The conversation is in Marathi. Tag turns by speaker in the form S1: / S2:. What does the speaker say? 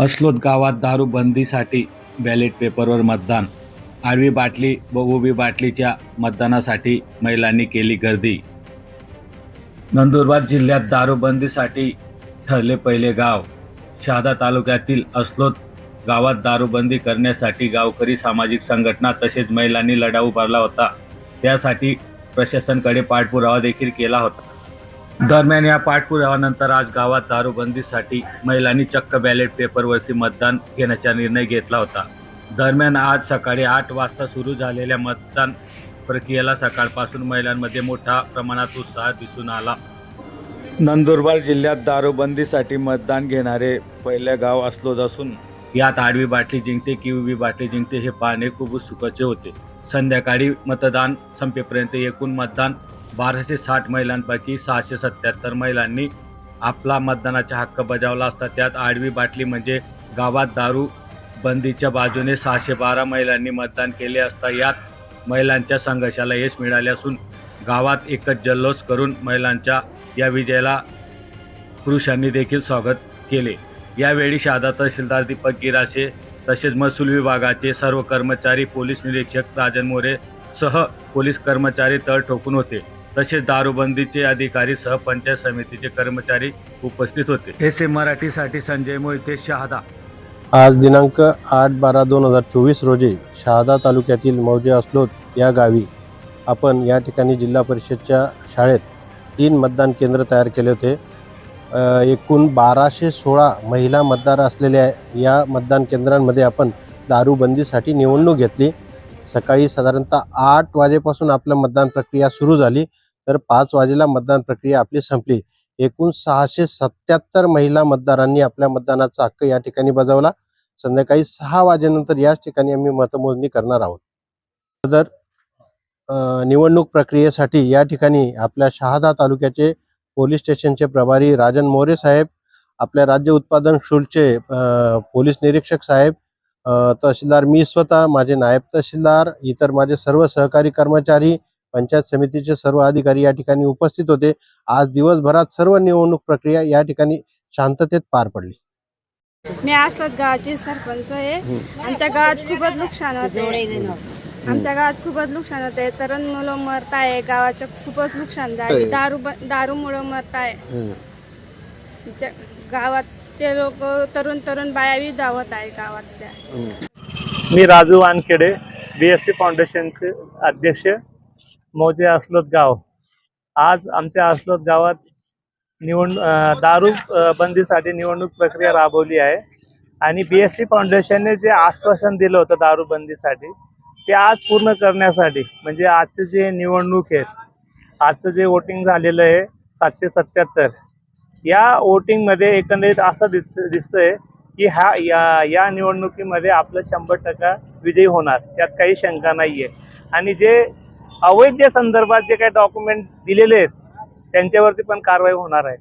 S1: अस्लोद गावात दारूबंदीसाठी बॅलेट पेपरवर मतदान. आडवी बाटली व उभी बाटलीच्या मतदानासाठी महिलांनी केली गर्दी. नंदुरबार जिल्ह्यात दारूबंदीसाठी ठरले पहिले गाव. शहादा तालुक्यातील अस्लोत गावात दारूबंदी करण्यासाठी गावकरी सामाजिक संघटना तसेच महिलांनी लढा उभारला होता. त्यासाठी प्रशासनाकडे पाठपुरावा देखील केला होता. दरम्यान या पाठपुराव्यानंतर आज गावात दारूबंदीसाठी महिलांनी चक्क बॅलेट पेपरवरती मतदान घेण्याचा निर्णय घेतला होता. दरम्यान आज सकाळी आठ वाजता सुरू झालेल्या मतदान प्रक्रियेला सकाळपासून महिलांमध्ये मोठ्या प्रमाणात उत्साह दिसून आला. नंदुरबार जिल्ह्यात दारूबंदीसाठी मतदान घेणारे पहिले गाव अस्लोद असून यात आडवी बाटली जिंकते की उभी बाटली जिंकते हे पाहणे खूप उत्सुकाचे होते. संध्याकाळी मतदान संपेपर्यंत एकूण मतदान बाराशे साठ महिलांपैकी सहाशे सत्याहत्तर महिलांनी आपला मतदानाचा हक्क बजावला असता. त्यात आडवी बाटली म्हणजे गावात दारू बंदीच्या बाजूने सहाशे बारा महिलांनी मतदान केले असता यात महिलांच्या संघर्षाला यश मिळाले असून गावात एकच जल्लोष करून महिलांच्या या विजयाला पुरुषांनी देखील स्वागत केले. यावेळी शहादा तहसीलदार दीपक गिरासे तसेच महसूल विभागाचे सर्व कर्मचारी पोलीस निरीक्षक राजन मोरे सह पोलीस कर्मचारी तळ ठोकून होते. तसेच दारूबंदीचे अधिकारी सह पंचायत समितीचे कर्मचारी उपस्थित होते. एस ए मराठीसाठी संजय मोहिते शहादा.
S2: आज दिनांक आठ बारा दोन हजार चोवीस रोजी शहादा तालुक्यातील मौजे असलोत या गावी आपण या ठिकाणी जिल्हा परिषदच्या शाळेत तीन मतदान केंद्र तयार केले होते. एकूण बाराशे सोळा महिला मतदार असलेल्या या मतदान केंद्रांमध्ये आपण दारूबंदीसाठी निवडणूक घेतली. सकाळी साधारणतः आठ वाजेपासून आपलं मतदान प्रक्रिया सुरू झाली. तर पाच वाजेला मतदान प्रक्रिया आपली संपली. एकूण सहाशे सत्याहत्तर महिला मतदारांनी आपल्या मतदानाचा हक्क या ठिकाणी बजावला. संध्याकाळी सहा वाजेनंतर याच ठिकाणी आम्ही मतमोजणी करणार आहोत. तर निवडणूक प्रक्रियेसाठी या ठिकाणी आपल्या शहादा तालुक्याचे पोलीस स्टेशनचे प्रभारी राजन मोरे साहेब आपल्या राज्य उत्पादन शुल्कचे पोलीस निरीक्षक साहेब तहसीलदार मी स्वतः माझे नायब तहसीलदार इतर माझे सर्व सहकारी कर्मचारी पंचायत समितीचे सर्व अधिकारी या ठिकाणी उपस्थित होते. आज दिवसभरात सर्व निवडणूक प्रक्रिया या ठिकाणी शांततेत पार पडली.
S3: मी असतात गावाची सरपंच आहे. आमच्या गावात खूपच नुकसान होते. आमच्या गावात खूपच नुकसान होते. तरुण मुलं मरत आहे. गावाचं खूपच नुकसान झाले. दारू दारूमुळं मरत आहे. गावातचे लोक तरुण तरुण बाया बी धावत आहे गावातच्या.
S4: मी Raju Wankhede B S P फाउंडेशनचे अध्यक्ष. मौजे असलोत गाव. आज आमच्या असलोत गावात निवड दारू बंदीसाठी निवडणूक प्रक्रिया राबवली आहे. आणि बी एस टी फाउंडेशनने जे आश्वासन दिलं होतं दारू बंदीसाठी ते आज पूर्ण करण्यासाठी म्हणजे आजचे जे निवडणूक आहेत आजचं जे वोटिंग झालेलं आहे सातशे सत्याहत्तर या वोटिंगमध्ये एकंदरीत असं दिस दिसतंय की हा या या निवडणुकीमध्ये आपलं शंभर टक्का विजयी होणार त्यात काही शंका नाही आहे आणि जे अवैध संदर्भात जे काही डॉक्युमेंट्स दिलेले आहेत त्यांच्यावरती पण कारवाई होणार आहे.